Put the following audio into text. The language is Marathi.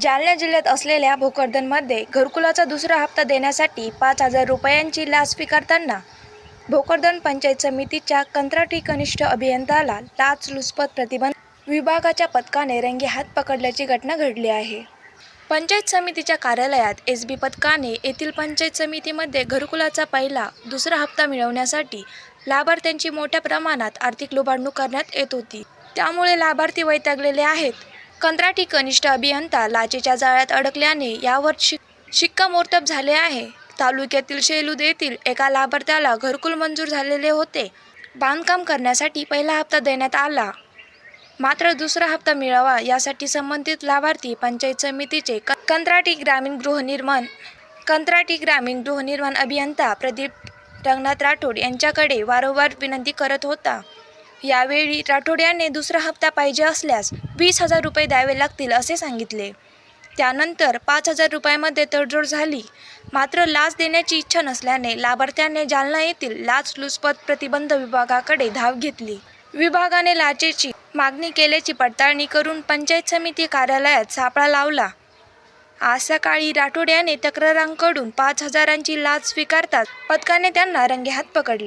जालना जिल्ह्यात असलेल्या भोकरदनमध्ये घरकुलाचा दुसरा हप्ता देण्यासाठी पाच हजार रुपयांची लाच स्वीकारताना भोकरदन पंचायत समितीच्या कंत्राटी कनिष्ठ अभियंताला लाचलुचपत प्रतिबंध. विभागाच्या पथकाने रंगेहात पकडल्याची घटना घडली आहे. पंचायत समितीच्या कार्यालयात एस बी पथकाने येथील पंचायत समितीमध्ये घरकुलाचा पहिला दुसरा हप्ता मिळवण्यासाठी लाभार्थ्यांची मोठ्या प्रमाणात आर्थिक लुबाडणूक करण्यात येत होती. त्यामुळे लाभार्थी वैतागलेले आहेत. कंत्राटी कनिष्ठ अभियंता लाचेच्या जाळ्यात अडकल्याने यावर शिक शिक्कामोर्तब झाले आहे. तालुक्यातील शेलूद येथील एका लाभार्थ्याला घरकुल मंजूर झालेले होते. बांधकाम करण्यासाठी पहिला हप्ता देण्यात आला. मात्र दुसरा हप्ता मिळावा यासाठी संबंधित लाभार्थी पंचायत समितीचे क- कंत्राटी ग्रामीण गृहनिर्माण कंत्राटी ग्रामीण गृहनिर्माण अभियंता प्रदीप रंगनाथ राठोड यांच्याकडे वारंवार विनंती करत होता. यावेळी राठोड यांनी दुसरा हप्ता पाहिजे असल्यास वीस हजार रुपये द्यावे लागतील असे सांगितले. त्यानंतर पाच हजार रुपयामध्ये तडजोड झाली. मात्र लाच देण्याची इच्छा नसल्याने लाभार्थ्याने जालना येथील लाचलुचपत प्रतिबंध विभागाकडे धाव घेतली. विभागाने लाचेची मागणी केल्याची पडताळणी करून पंचायत समिती कार्यालयात सापळा लावला. आज सकाळी राठोड याने तक्रारांकडून पाच हजारांची लाच स्वीकारताच पथकाने त्यांना रंगेहात पकडले.